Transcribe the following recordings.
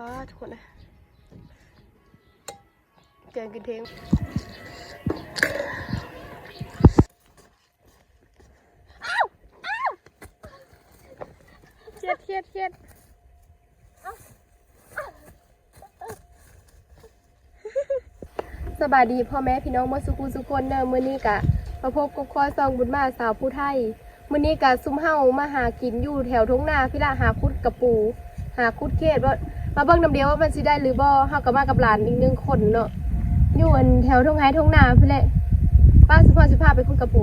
ป้าทุกคนนะแกงกินเพลงเครียดเครียดเครียดสบายดีพ่อแม่พี่น้องเมื่อสุกุสุกคนเนอะมื้อนี้กะมาพบกับคอยซองบุญมาสาวผู้ไทยมื้อนี้กะซุ่มเฮามาหากินอยู่แถวทุ่งนาพี่ละหาคุดกับปู หาคุดเขตว่า มาเบิ่งน้ำเดียวว่ามันสิได้หรือบ่เฮาก็มากับหลานอีกหนึ่งคนเนาะอยู่อันแถวทุ่งไห้ทุ่งนาพี่แหละป้าสุพรสิพาไปคุดกับปู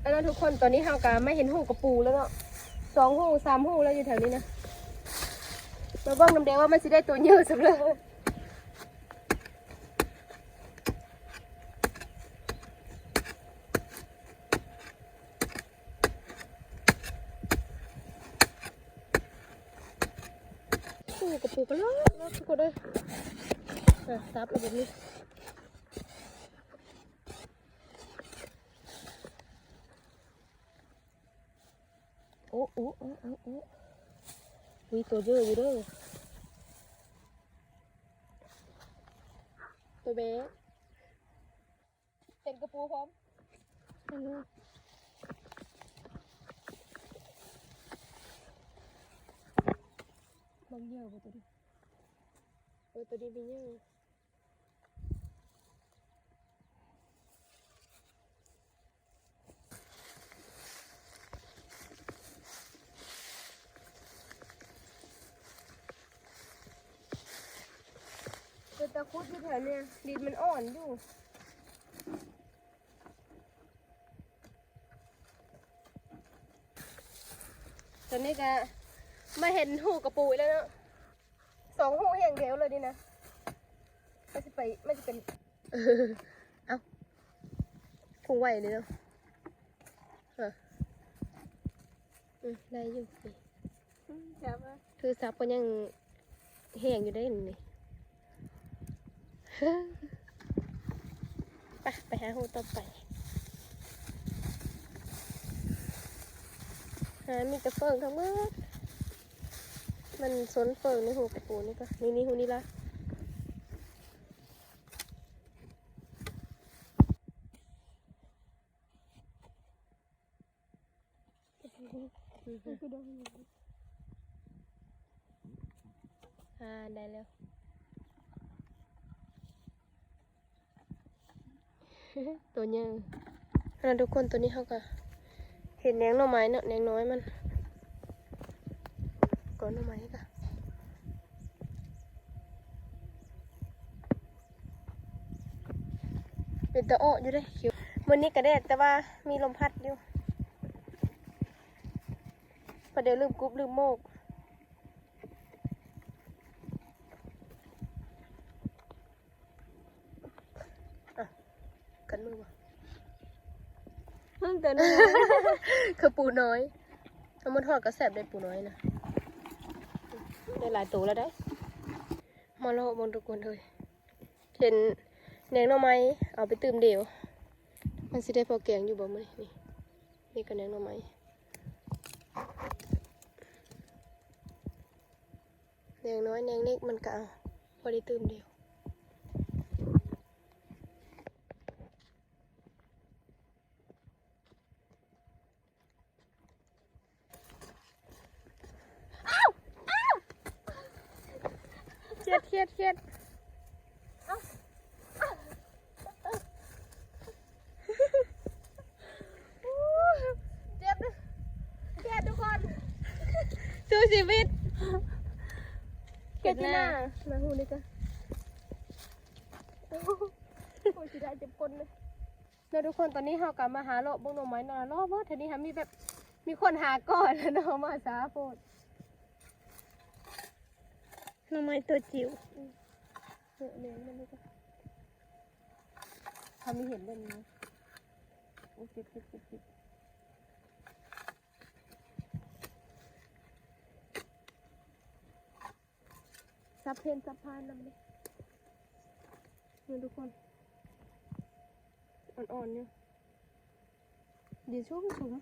แล้วทุกคนตอนนี้เฮาก็ไม่เห็นหูกับปูแล้วเนาะสองหูสามหูแล้วอยู่แถวนี้นะมาเบิ่งน้ำเดียวว่ามันสิได้ตัวเยอะสำเลยูกับปูก็รอดรอดทุกคนเลยอะซับเอาแบบนี้โอ้โอ้โอ้โอ้โอ้มีตัวเยอะอยู่เด้วยตัวเบ๊เป็นกระปูพร้อม บางเยอะกว่าตัวนี้เออตัวนี้มีเยอะเป็นตะคุดอยู่แถวเนี้ยดินมันอ่อนอยู่ตอนนี้ก็ มาเห็นหูกระปูอีกแล้วเนาะสองหูแห่งเดียวเลยดินะไม่จะไปไม่จะเป็น เออเอาพุงไหวเลยเนาะเอออืมได้อยู่นี่จับมาคือซับก็ยังแห้งอยู่ได้นี่ ไปไปหาหูต่อไปหามีแต่เฟิงทั้งหมด มันสนเฟิงในหูกระปูนี่ก็นี่นี่หูนี่ละอ่าได้แล้วตัวเยอะนะทุกคนตัวนี้เขาก็เห็นแหนงหน่อไม้เนาะแหนงน้อยมันก่อนหน่อไม้ก็เป็น ตะโอะอยู่เด้คิววันนี้กระแดดแต่ว่ามีลมพัดอยู่พอเดี๋ยวลืมกรุ๊บลืมโมกกันมือวะเพิ่งแต่นู้นคือปูน้อยเอามันทอดกระแสบได้ปูน้อยนะได้หลายตัวแล้วได้ มาโลบนทุกคนเลยเห็น แหนงหน่อไม้เอาไปตื่มเดียว มันสิได้พอแกงอยู่บ่มื้อนี้นี่นี่ก็แหนงหน่อไม้แหนงน้อยแหนงเล็กมันก็เอาพอได้ตื่มเดียวเครียดเครียดเครียดเจ็บนะเครียดทุกคนสู้ ชีวิตเครียดที่หน้ามาหูนี่จ้ะโอ้โหสิได้เจ็บก้นเลยเนาะทุกคนตอนนี้เฮากลับมาหาโลบงหน่อไม้เนอนรอบว่าทีนี้ฮะมีแบบมีคนหาก่อนแล้วเนาะมาสาโปดหน่อไม้ตัวจิ๋วเออเนี่ยมันนี่ก็ทำไม่เห็นเลยนะโอ้ติดติดติดติด ซับเพนซับพานนำเลยนี่ทุกคน อ่อนๆเนี่ยเดี๋ยวชุ่มชุ่ม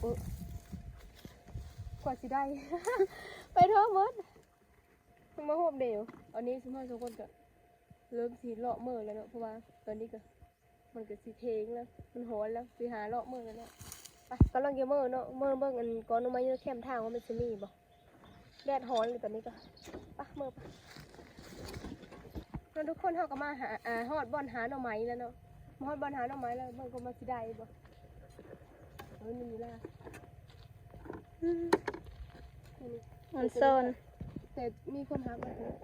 เออกว่าสิได้ ไปเถอะมดมาโฮมเดียวอันนี้สมมติทุกคนก็เริ่มสีเลาะเมื่อแล้วเนาะเพราะว่าตอนนี้ก็มันก็สีเพลงแล้ว มันหอนแล้วสีหาเลาะเมื่อแล้วเนาะไปก็ลองเกี่ยวเมื่อเนาะเมื่อเบิ่งอันก้อนออกมาเยอะแคมทางว่ามันจะมีบ่ แดดหอนเลยตอนนี้ก็ไปเมื่อไปแล้วทุกคนเขาก็มาหาอ่าฮอดบอนหาหน่อไม้แล้วเนาะมาฮอดบอนหาหน่อไม้แล้วเบิ่งก็มาสิได้บ่เฮ้ยมันมีล่าอืมอันนี้มันซ่อนแต่มีคนทักมาถึง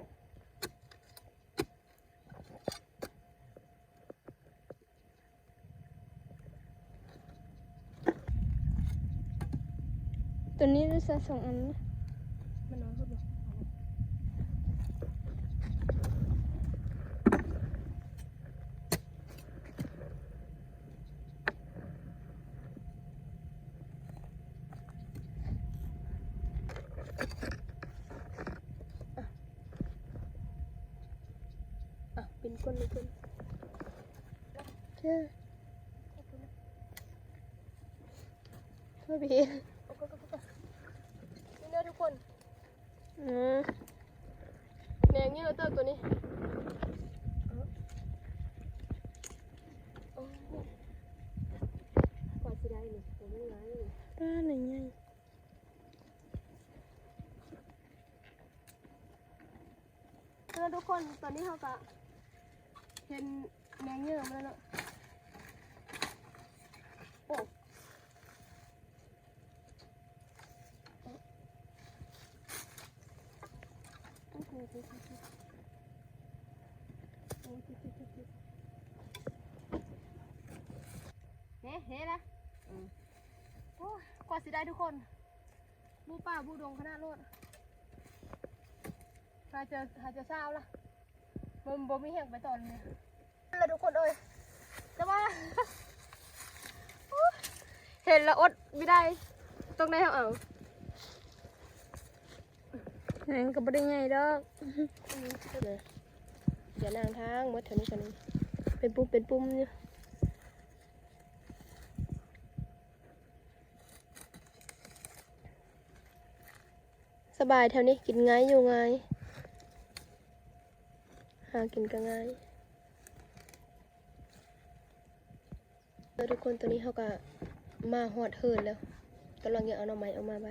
ตัวนี้จะใส่สองอันนะ มันน้อยพูดบอก อะเป็นคนเป็นคนเจ้าพ่อพี่โอ้โหโอ้โหโอ้โหนี่นื้อทุกคนอืมแมงเยอะเติบตัวนี้โอ้โหกว่าจะได้เนี่ยผมไม่ร้ายเลยป้าหนึ่งไงแล้วทุกคนตอนนี้เขาก็ เห็นแมงเยอะมาแล้วเนาะโอ้โอ้โหโอ้โหโอ้เฮ้เฮ้นะโอ้กว่าสิได้ทุกคน บูป่าบูดงขนาดโลดหาเจอหาเจอเช้าละ มันบ่มีแห่งไปตอนเนี่ยนั่นแหละทุกคนเอ้ยแต่ว่า เห็นแล้วอดไม่ได้ต้องได้ทาเอานั่นก็ไม่ได้ไงดอกอืมเดี๋ยวนางทางมดเท่านี้กันนี้เป็นปุ่มเป็นปุ่มเนี่ยสบายแถวนี้กินง่ายอยู่ง่ายากินก็ง่ายแล้วทุกคนตอนนี้เขาก็มาหอดเหินแล้วกำลังจะเอาหน่อไม้ออกมาใบ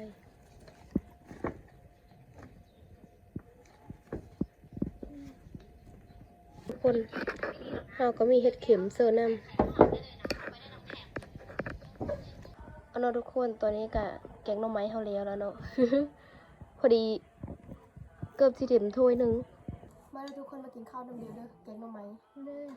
ทุกคนเราก็มีเห็ดเข็มเซอร์น้ำเอาเนาะทุกคนตอนนี้กะแกงหน่อไม้เขาแล้วแล้วเนาะพอดีเกือบสิเต็มถ้วยหนึ่ง มาเลยทุกคนมากินข้าวน้ำเดียวเด้อแกงหน่อไม้เด้อ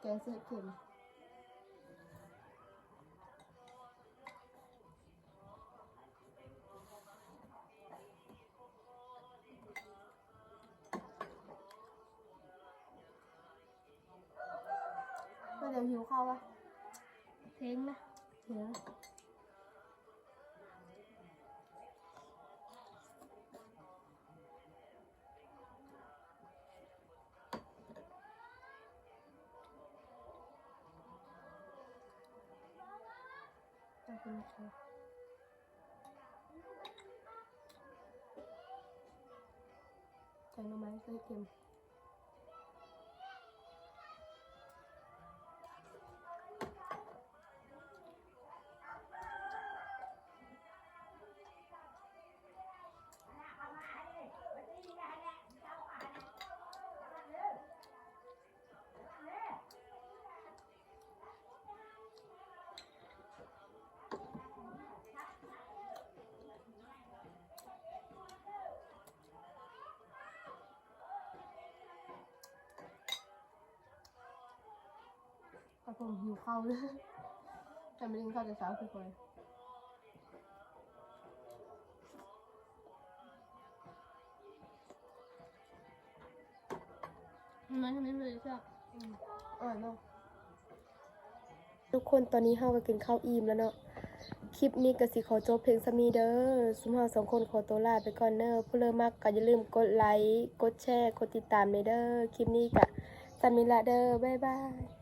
แกงเสียเข็มก็เดี๋ยวหิวข้าวอะเพลงนะเดี๋ย คุณค่ะแตงหน่อไม้ใส่เค็ม ผมหิวข้าวเลยแต่ไม่ได้กินข้าวแต่เช้าคือคนมันทำไมไม่ได้ชอบอร่อยเนาะทุกคนตอนนี้เฮาก็กินข้าวอิ่มแล้วเนาะ คลิปนี้ก็สิขอจบเพลงสามีเด้อสุมเฮาสองคนขอตัวลาไปก่อนเด้อผู้เริ่มมักก็อย่าลืมกดไลค์ กดแชร์ กดติดตามในเด้อ คลิปนี้ก็สามิละเด้อ บ๊ายบาย